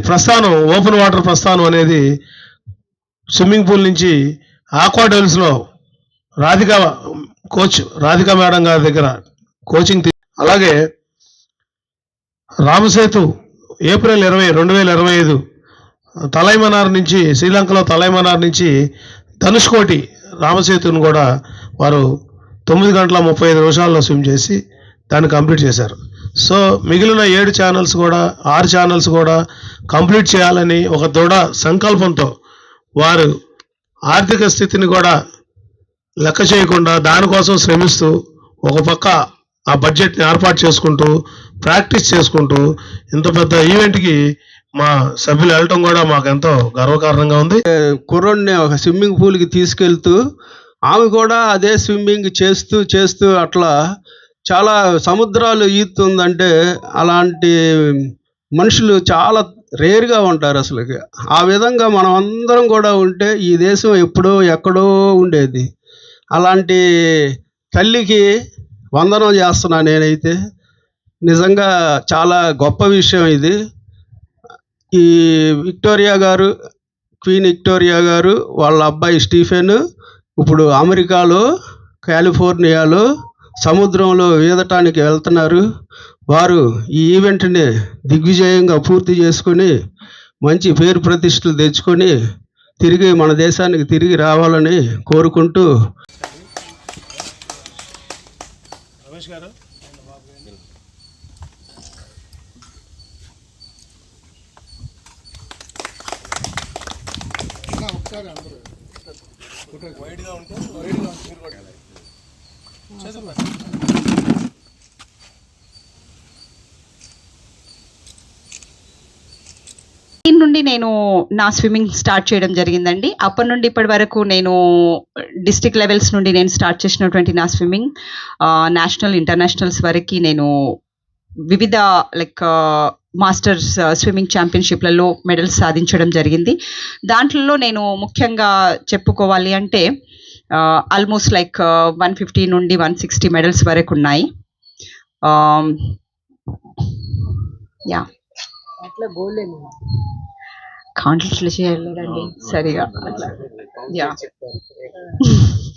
ప్రస్థానం open water ప్రస్థానం అనేది స్విమ్మింగ్ పూల్ నుంచి aqua Radhika coach Radhika madam గారి దగ్గర కోచింగ్ అలాగే రామసేతు ఏప్రిల్ ఇరవై రెండు వేల ఇరవై ఐదు తలైమనార్ నుంచి శ్రీలంకలో తలైమనార్ నుంచి ధనుష్కోటి రామసేతుని కూడా వారు తొమ్మిది గంటల ముప్పై ఐదు నిమిషాల్లో స్విమ్ చేసి దాన్ని కంప్లీట్ చేశారు. సో మిగిలిన ఏడు ఛానల్స్ కూడా ఆరు ఛానల్స్ కూడా కంప్లీట్ చేయాలని ఒక దృఢ సంకల్పంతో వారు ఆర్థిక స్థితిని కూడా లెక్క చేయకుండా దానికోసం శ్రమిస్తూ ఒక పక్క ఆ బడ్జెట్ని ఏర్పాటు చేసుకుంటూ ప్రాక్టీస్ చేసుకుంటూ ఇంత పెద్ద ఈవెంట్కి మా సభ్యులు వెళ్ళటం కూడా మాకు ఎంతో గర్వకారణంగా ఉంది. కుర్రోడిని ఒక స్విమ్మింగ్ పూల్కి తీసుకెళ్తూ ఆమె కూడా అదే స్విమ్మింగ్ చేస్తూ చేస్తూ అట్లా చాలా సముద్రాలు ఈదుతుందంటే అలాంటి మనుషులు చాలా రేర్గా ఉంటారు అసలు ఆ విధంగా మనం అందరం కూడా ఉంటే ఈ దేశం ఎప్పుడో ఎక్కడో ఉండేది. అలాంటి తల్లికి వందనం చేస్తున్నా నేనైతే. నిజంగా చాలా గొప్ప విషయం ఇది. ఈ విక్టోరియా గారు క్వీన్ విక్టోరియా గారు వాళ్ళ అబ్బాయి స్టీఫెన్ ఇప్పుడు అమెరికాలో కాలిఫోర్నియాలో సముద్రంలో ఈదటానికి వెళ్తున్నారు. వారు ఈ ఈవెంట్ని దిగ్విజయంగా పూర్తి చేసుకొని మంచి పేరు ప్రతిష్టలు తెచ్చుకొని తిరిగి మన దేశానికి తిరిగి రావాలని కోరుకుంటూ రమేష్ గారు. దీని నుండి నేను నా స్విమ్మింగ్ స్టార్ట్ చేయడం జరిగిందండి. అప్పటి నుండి ఇప్పటి వరకు నేను డిస్టిక్ లెవెల్స్ నుండి నేను స్టార్ట్ చేసినటువంటి నా స్విమ్మింగ్ నేషనల్ ఇంటర్నేషనల్స్ వరకు నేను వివిధ లైక్ మాస్టర్స్ స్విమ్మింగ్ ఛాంపియన్షిప్లలో మెడల్స్ సాధించడం జరిగింది. దాంట్లో నేను ముఖ్యంగా చెప్పుకోవాలి అంటే ఆల్మోస్ట్ లైక్ వన్ ఫిఫ్టీ నుండి వన్ సిక్స్టీ మెడల్స్ వరకు ఉన్నాయి. యా అట్లా గోల్డెన్ కౌంట్లు చేయలేదండి సరిగా. అట్లా. యా